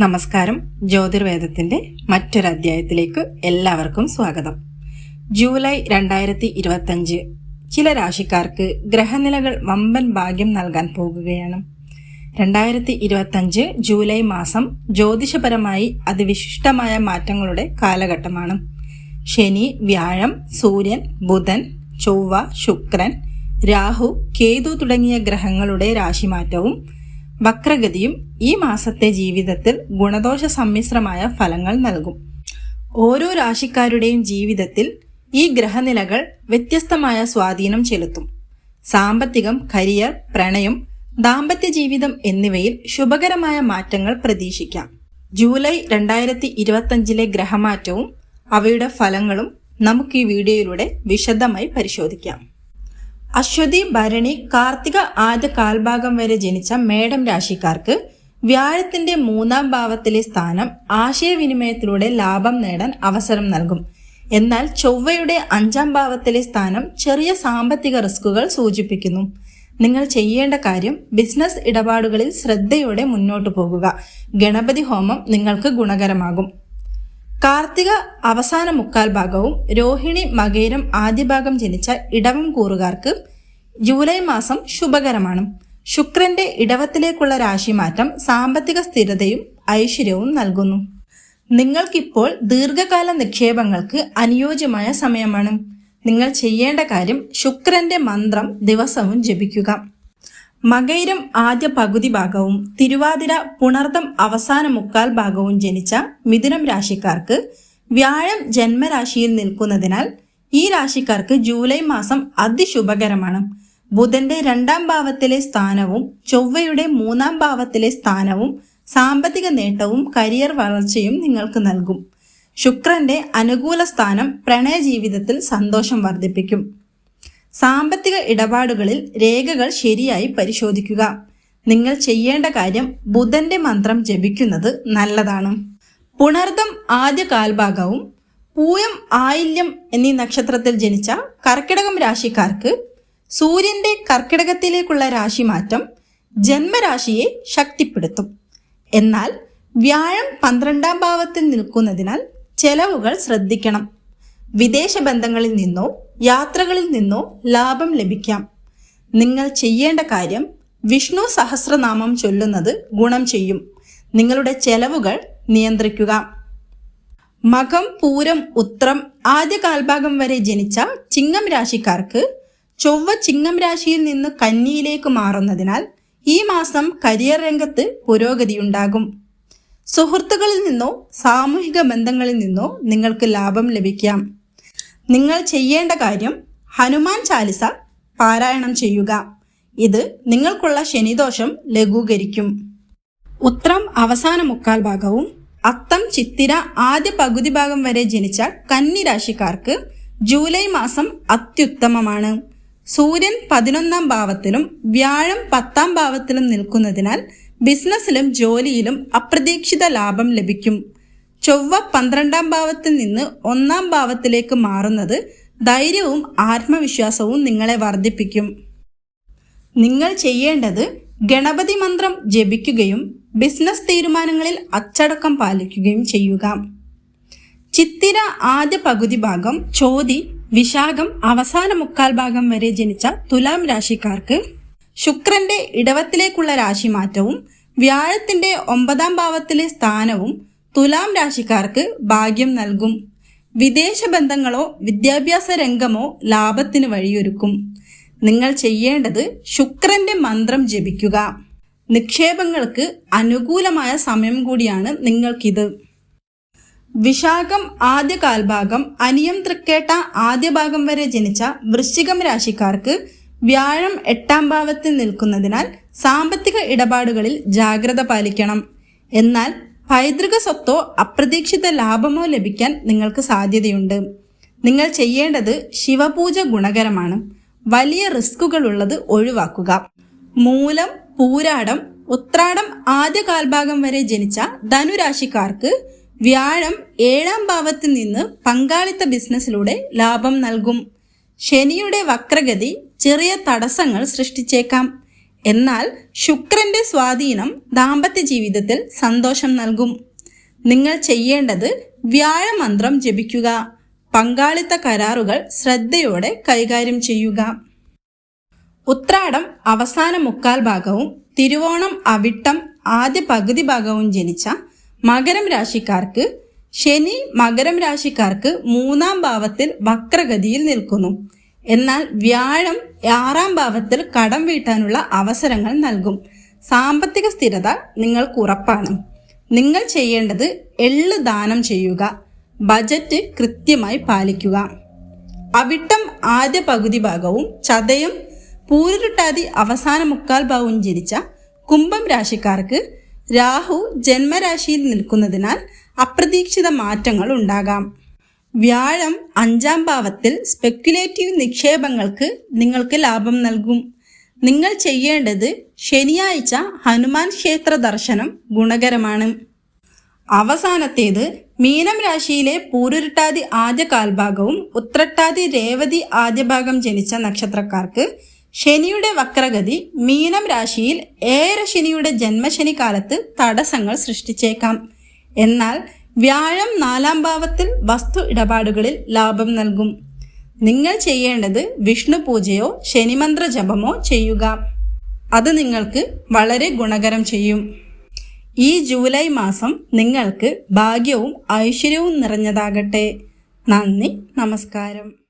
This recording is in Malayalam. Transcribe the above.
നമസ്കാരം. ജ്യോതിർവേദത്തിന്റെ മറ്റൊരു അധ്യായത്തിലേക്ക് എല്ലാവർക്കും സ്വാഗതം. ജൂലൈ രണ്ടായിരത്തി ഇരുപത്തഞ്ച് ചില രാശിക്കാർക്ക് ഗ്രഹനിലകൾ വമ്പൻ ഭാഗ്യം നൽകാൻ പോകുകയാണ്. രണ്ടായിരത്തി ഇരുപത്തഞ്ച് ജൂലൈ മാസം ജ്യോതിഷപരമായി അതിവിശിഷ്ടമായ മാറ്റങ്ങളുടെ കാലഘട്ടമാണ്. ശനി വ്യാഴം സൂര്യൻ ബുധൻ ചൊവ്വ ശുക്രൻ രാഹു കേതു തുടങ്ങിയ ഗ്രഹങ്ങളുടെ രാശിമാറ്റവും വക്രഗതിയും ഈ മാസത്തെ ജീവിതത്തിൽ ഗുണദോഷ സമ്മിശ്രമായ ഫലങ്ങൾ നൽകും. ഓരോ രാശിക്കാരുടെയും ജീവിതത്തിൽ ഈ ഗ്രഹനിലകൾ വ്യത്യസ്തമായ സ്വാധീനം ചെലുത്തും. സാമ്പത്തികം കരിയർ പ്രണയം ദാമ്പത്യ ജീവിതം എന്നിവയിൽ ശുഭകരമായ മാറ്റങ്ങൾ പ്രതീക്ഷിക്കാം. ജൂലൈ രണ്ടായിരത്തി ഇരുപത്തഞ്ചിലെ ഗ്രഹമാറ്റവും അവയുടെ ഫലങ്ങളും നമുക്ക് ഈ വീഡിയോയിലൂടെ വിശദമായി പരിശോധിക്കാം. അശ്വതി ഭരണി കാർത്തിക ആദ്യ കാൽഭാഗം വരെ ജനിച്ച മേഡം രാശിക്കാർക്ക് വ്യാഴത്തിന്റെ മൂന്നാം ഭാവത്തിലെ സ്ഥാനം ആശയവിനിമയത്തിലൂടെ ലാഭം നേടാൻ അവസരം നൽകും. എന്നാൽ ചൊവ്വയുടെ അഞ്ചാം ഭാവത്തിലെ സ്ഥാനം ചെറിയ സാമ്പത്തിക റിസ്കുകൾ സൂചിപ്പിക്കുന്നു. നിങ്ങൾ ചെയ്യേണ്ട കാര്യം ബിസിനസ് ഇടപാടുകളിൽ ശ്രദ്ധയോടെ മുന്നോട്ടു പോകുക. ഗണപതി ഹോമം നിങ്ങൾക്ക് ഗുണകരമാകും. കാർത്തിക അവസാന മുക്കാൽ ഭാഗവും രോഹിണി മകേരം ആദ്യ ഭാഗം ജനിച്ച ഇടവം കൂറുകാർക്ക് ജൂലൈ മാസം ശുഭകരമാണ്. ശുക്രന്റെ ഇടവത്തിലേക്കുള്ള രാശിമാറ്റം സാമ്പത്തിക സ്ഥിരതയും ഐശ്വര്യവും നൽകുന്നു. നിങ്ങൾക്കിപ്പോൾ ദീർഘകാല നിക്ഷേപങ്ങൾക്ക് അനുയോജ്യമായ സമയമാണ്. നിങ്ങൾ ചെയ്യേണ്ട കാര്യം ശുക്രന്റെ മന്ത്രം ദിവസവും ജപിക്കുക. മകൈരം ആദ്യ പകുതി ഭാഗവും തിരുവാതിര പുണർദം അവസാന മുക്കാൽ ഭാഗവും ജനിച്ച മിഥുനം രാശിക്കാർക്ക് വ്യാഴം ജന്മരാശിയിൽ നിൽക്കുന്നതിനാൽ ഈ രാശിക്കാർക്ക് ജൂലൈ മാസം അതിശുഭകരമാണ്. ബുധന്റെ രണ്ടാം ഭാവത്തിലെ സ്ഥാനവും ചൊവ്വയുടെ മൂന്നാം ഭാവത്തിലെ സ്ഥാനവും സാമ്പത്തിക നേട്ടവും കരിയർ വളർച്ചയും നിങ്ങൾക്ക് നൽകും. ശുക്രന്റെ അനുകൂല സ്ഥാനം പ്രണയ ജീവിതത്തിൽ സന്തോഷം വർദ്ധിപ്പിക്കും. സാമ്പത്തിക ഇടപാടുകളിൽ രേഖകൾ ശരിയായി പരിശോധിക്കുക. നിങ്ങൾ ചെയ്യേണ്ട കാര്യം ബുധന്റെ മന്ത്രം ജപിക്കുന്നത് നല്ലതാണ്. പുണർദം ആദ്യ കാൽഭാഗവും പൂയം ആയില്യം എന്നീ നക്ഷത്രത്തിൽ ജനിച്ച കർക്കിടകം രാശിക്കാർക്ക് സൂര്യന്റെ കർക്കിടകത്തിലേക്കുള്ള രാശിമാറ്റം ജന്മരാശിയെ ശക്തിപ്പെടുത്തും. എന്നാൽ വ്യാഴം പന്ത്രണ്ടാം ഭാവത്തിൽ നിൽക്കുന്നതിനാൽ ചെലവുകൾ ശ്രദ്ധിക്കണം. വിദേശ ബന്ധങ്ങളിൽ നിന്നോ യാത്രകളിൽ നിന്നോ ലാഭം ലഭിക്കാം. നിങ്ങൾ ചെയ്യേണ്ട കാര്യം വിഷ്ണു സഹസ്രനാമം ചൊല്ലുന്നത് ഗുണം ചെയ്യും. നിങ്ങളുടെ ചെലവുകൾ നിയന്ത്രിക്കുക. മകം പൂരം ഉത്രം ആദ്യ കാൽഭാഗം വരെ ജനിച്ച ചിങ്ങം രാശിക്കാർക്ക് ചൊവ്വ ചിങ്ങം രാശിയിൽ നിന്ന് കന്നിയിലേക്ക് മാറുന്നതിനാൽ ഈ മാസം കരിയർ രംഗത്ത് പുരോഗതിയുണ്ടാകും സുഹൃത്തുക്കളിൽ നിന്നോ സാമൂഹിക ബന്ധങ്ങളിൽ നിന്നോ നിങ്ങൾക്ക് ലാഭം ലഭിക്കാം. നിങ്ങൾ ചെയ്യേണ്ട കാര്യം ഹനുമാൻ ചാലിസ പാരായണം ചെയ്യുക. ഇത് നിങ്ങൾക്കുള്ള ശനിദോഷം ലഘൂകരിക്കും. ഉത്രം അവസാന മുക്കാൽ ഭാഗവും അത്തം ചിത്തിര ആദ്യ പകുതി ഭാഗം വരെ ജനിച്ച കന്നി രാശിക്കാർക്ക് ജൂലൈ മാസം അത്യുത്തമമാണ്. സൂര്യൻ പതിനൊന്നാം ഭാവത്തിലും വ്യാഴം പത്താം ഭാവത്തിലും നിൽക്കുന്നതിനാൽ ബിസിനസ്സിലും ജോലിയിലും അപ്രതീക്ഷിത ലാഭം ലഭിക്കും. ചൊവ്വ പന്ത്രണ്ടാം ഭാവത്തിൽ നിന്ന് ഒന്നാം ഭാവത്തിലേക്ക് മാറുന്നത് ധൈര്യവും ആത്മവിശ്വാസവും നിങ്ങളെ വർദ്ധിപ്പിക്കും. നിങ്ങൾ ചെയ്യേണ്ടത് ഗണപതി മന്ത്രം ജപിക്കുകയും ബിസിനസ് തീരുമാനങ്ങളിൽ അച്ചടക്കം പാലിക്കുകയും ചെയ്യുക. ചിത്തിര ആദ്യ പകുതി ഭാഗം ചോതി വിശാഖം അവസാന മുക്കാൽ ഭാഗം വരെ ജനിച്ച തുലാം രാശിക്കാർക്ക് ശുക്രന്റെ ഇടവത്തിലേക്കുള്ള രാശിമാറ്റവും വ്യാഴത്തിന്റെ ഒമ്പതാം ഭാവത്തിലെ സ്ഥാനവും തുലാം രാശിക്കാർക്ക് ഭാഗ്യം നൽകും. വിദേശ ബന്ധങ്ങളോ വിദ്യാഭ്യാസ രംഗമോ ലാഭത്തിന് വഴിയൊരുക്കും. നിങ്ങൾ ചെയ്യേണ്ടത് ശുക്രന്റെ മന്ത്രം ജപിക്കുക. നിക്ഷേപങ്ങൾക്ക് അനുകൂലമായ സമയം കൂടിയാണ് നിങ്ങൾക്കിത്. വിശാഖം ആദ്യ കാൽഭാഗം അനിയം തൃക്കേട്ട ആദ്യ ഭാഗം വരെ ജനിച്ച വൃശ്ചികം രാശിക്കാർക്ക് വ്യാഴം എട്ടാം ഭാവത്തിൽ നിൽക്കുന്നതിനാൽ സാമ്പത്തിക ഇടപാടുകളിൽ ജാഗ്രത പാലിക്കണം. എന്നാൽ പൈതൃക സ്വത്തോ അപ്രതീക്ഷിത ലാഭമോ ലഭിക്കാൻ നിങ്ങൾക്ക് സാധ്യതയുണ്ട്. നിങ്ങൾ ചെയ്യേണ്ടത് ശിവപൂജ ഗുണകരമാണ്. വലിയ റിസ്കുകൾ ഉള്ളത് ഒഴിവാക്കുക. മൂലം പൂരാടം ഉത്രാടം ആദ്യ കാൽഭാഗം വരെ ജനിച്ച ധനുരാശിക്കാർക്ക് വ്യാഴം ഏഴാം ഭാവത്തിൽ നിന്ന് പങ്കാളിത്ത ബിസിനസ്സിലൂടെ ലാഭം നൽകും. ശനിയുടെ വക്രഗതി ചെറിയ തടസ്സങ്ങൾ സൃഷ്ടിച്ചേക്കാം. എന്നാൽ ശുക്രന്റെ സ്വാധീനം ദാമ്പത്യ ജീവിതത്തിൽ സന്തോഷം നൽകും. നിങ്ങൾ ചെയ്യേണ്ടത് വ്യാഴമന്ത്രം ജപിക്കുക. പങ്കാളിത്ത കരാറുകൾ ശ്രദ്ധയോടെ കൈകാര്യം ചെയ്യുക. ഉത്രാടം അവസാന മുക്കാൽ ഭാഗവും തിരുവോണം അവിട്ടം ആദ്യ പകുതി ഭാഗവും ജനിച്ച മകരം രാശിക്കാർക്ക് ശനി മകരം രാശിക്കാർക്ക് മൂന്നാം ഭാവത്തിൽ വക്രഗതിയിൽ നിൽക്കുന്നു. എന്നാൽ വ്യാഴം ആറാം ഭാവത്തിൽ കടം വീട്ടാനുള്ള അവസരങ്ങൾ നൽകും. സാമ്പത്തിക സ്ഥിരത നിങ്ങൾക്ക് ഉറപ്പാണ്. നിങ്ങൾ ചെയ്യേണ്ടത് എള്ള് ദാനം ചെയ്യുക. ബജറ്റ് കൃത്യമായി പാലിക്കുക. അവിട്ടം ആദ്യ പകുതി ഭാഗവും ചതയം പൂരുരുട്ടാതി അവസാന മുക്കാൽ ഭാഗവും ജനിച്ച കുംഭം രാശിക്കാർക്ക് രാഹു ജന്മരാശിയിൽ നിൽക്കുന്നതിനാൽ അപ്രതീക്ഷിത മാറ്റങ്ങൾ ഉണ്ടാകാം. വ്യാഴം അഞ്ചാം ഭാവത്തിൽ സ്പെക്കുലേറ്റീവ് നിക്ഷേപങ്ങൾക്ക് നിങ്ങൾക്ക് ലാഭം നൽകും. നിങ്ങൾ ചെയ്യേണ്ടത് ശനിയാഴ്ച ഹനുമാൻ ക്ഷേത്ര ദർശനം ഗുണകരമാണ്. അവസാനത്തേത് മീനം രാശിയിലെ പൂരുരുട്ടാതി ആദ്യ കാൽഭാഗവും ഉത്രട്ടാതി രേവതി ആദ്യ ഭാഗം ജനിച്ച നക്ഷത്രക്കാർക്ക് ശനിയുടെ വക്രഗതി മീനം രാശിയിൽ ഏറെ ശനിയുടെ ജന്മശനി കാലത്ത് തടസ്സങ്ങൾ സൃഷ്ടിച്ചേക്കാം. എന്നാൽ വ്യാഴം നാലാം ഭാവത്തിൽ വസ്തു ഇടപാടുകളിൽ ലാഭം നൽകും. നിങ്ങൾ ചെയ്യേണ്ടത് വിഷ്ണു പൂജയോ ശനിമന്ത്ര ജപമോ ചെയ്യുക. അത് നിങ്ങൾക്ക് വളരെ ഗുണകരം ചെയ്യും. ഈ ജൂലൈ മാസം നിങ്ങൾക്ക് ഭാഗ്യവും ഐശ്വര്യവും നിറഞ്ഞതാകട്ടെ. നന്ദി നമസ്കാരം.